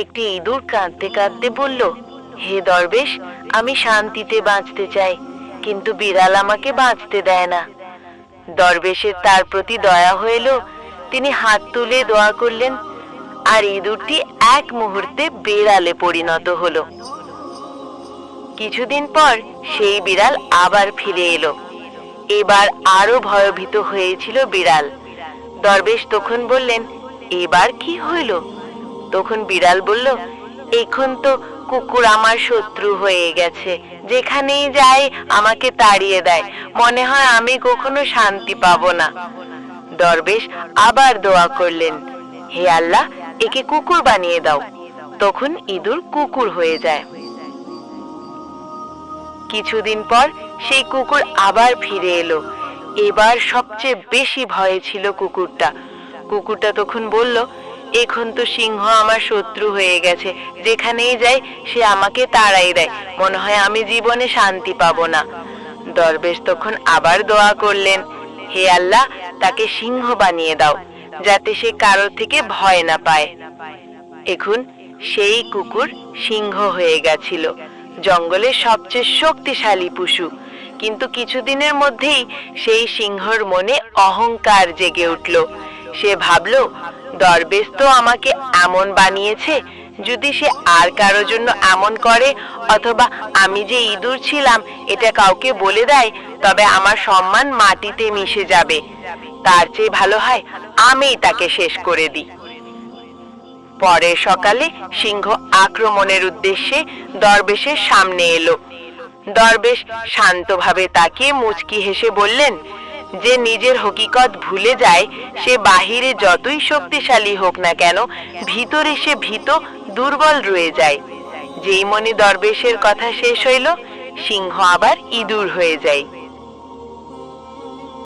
একটি ইঁদুর কাঁদতে কাঁদতে বলল, হে দরবেশ, আমি শান্তিতে বাঁচতে চাই, কিন্তু বিড়াল আমাকে বাঁচতে দেয় না। দরবেশের তার প্রতি দয়া হইল, তিনি হাত তুলে দোয়া করলেন, আর ইঁদুরটি এক মুহূর্তে বিড়ালে পরিণত হলো। কিছুদিন পর সেই বিড়াল আবার ফিরে এলো। এবার আরও ভয়ভীত হয়েছিল বিড়াল। দরবেশ তখন বললেন, এবার কি হইল? তখন বিড়াল বলল, এখন তো কুকুর আমার শত্রু হয়ে গেছে। যেখানেই যায় আমাকে তাড়িয়ে দেয়। মনে হয় আমি কখনো শান্তি পাবো না। দরবেশ আবার দোয়া করলেন, হে আল্লাহ, একে কুকুর বানিয়ে দাও। তখন ইঁদুর কুকুর হয়ে যায়। কিছুদিন পর সেই কুকুর আবার ফিরে এলো। এবার সবচেয়ে বেশি ভয়ে ছিল কুকুরটা। কুকুরটা তখন বলল এখন তো সিংহ আমার শত্রু হয়ে গেছে। যেখানেই যাই সে আমাকে তাড়াই দেয়। মনে হয় আমি জীবনে শান্তি পাবো না। দরবেশ তখন আবার দোয়া করলেন, হে আল্লাহ, তাকে সিংহ বানিয়ে দাও, যাতে সে কারোর থেকে ভয় না পায়। এখন সেই কুকুর সিংহ হয়ে গেছিল। জঙ্গলের সবচেয়ে শক্তিশালী পশু। কিন্তু কিছুদিনের মধ্যেই সেই সিংহর মনে অহংকার জেগে উঠল। সে ভাবল দরবেশ তো আমাকে এমন বানিয়েছে যদি সে আর কারও জন্য এমন করে, অথবা আমি যে ইঁদুর ছিলাম, এটা কাউকে বলে দেয়, তবে আমার সম্মান মাটিতে মিশে যাবে। তার চেয়ে ভালো হয় আমি তাকে শেষ করে দিই। পরের সকালে সিংহ আক্রমণের উদ্দেশ্যে দরবেশের সামনে এলো। দরবেশ শান্তভাবে তাকিয়ে মুচকি হেসে বললেন যে নিজের হকিকত ভুলে যায়, সে বাহিরে যতই শক্তিশালী হোক না কেন, ভিতরে সে ভীত, দুর্বল রয়ে যায়। যেই মনে দরবেশের কথা শেষ হইল, সিংহ আবার ইঁদুর হয়ে যায়।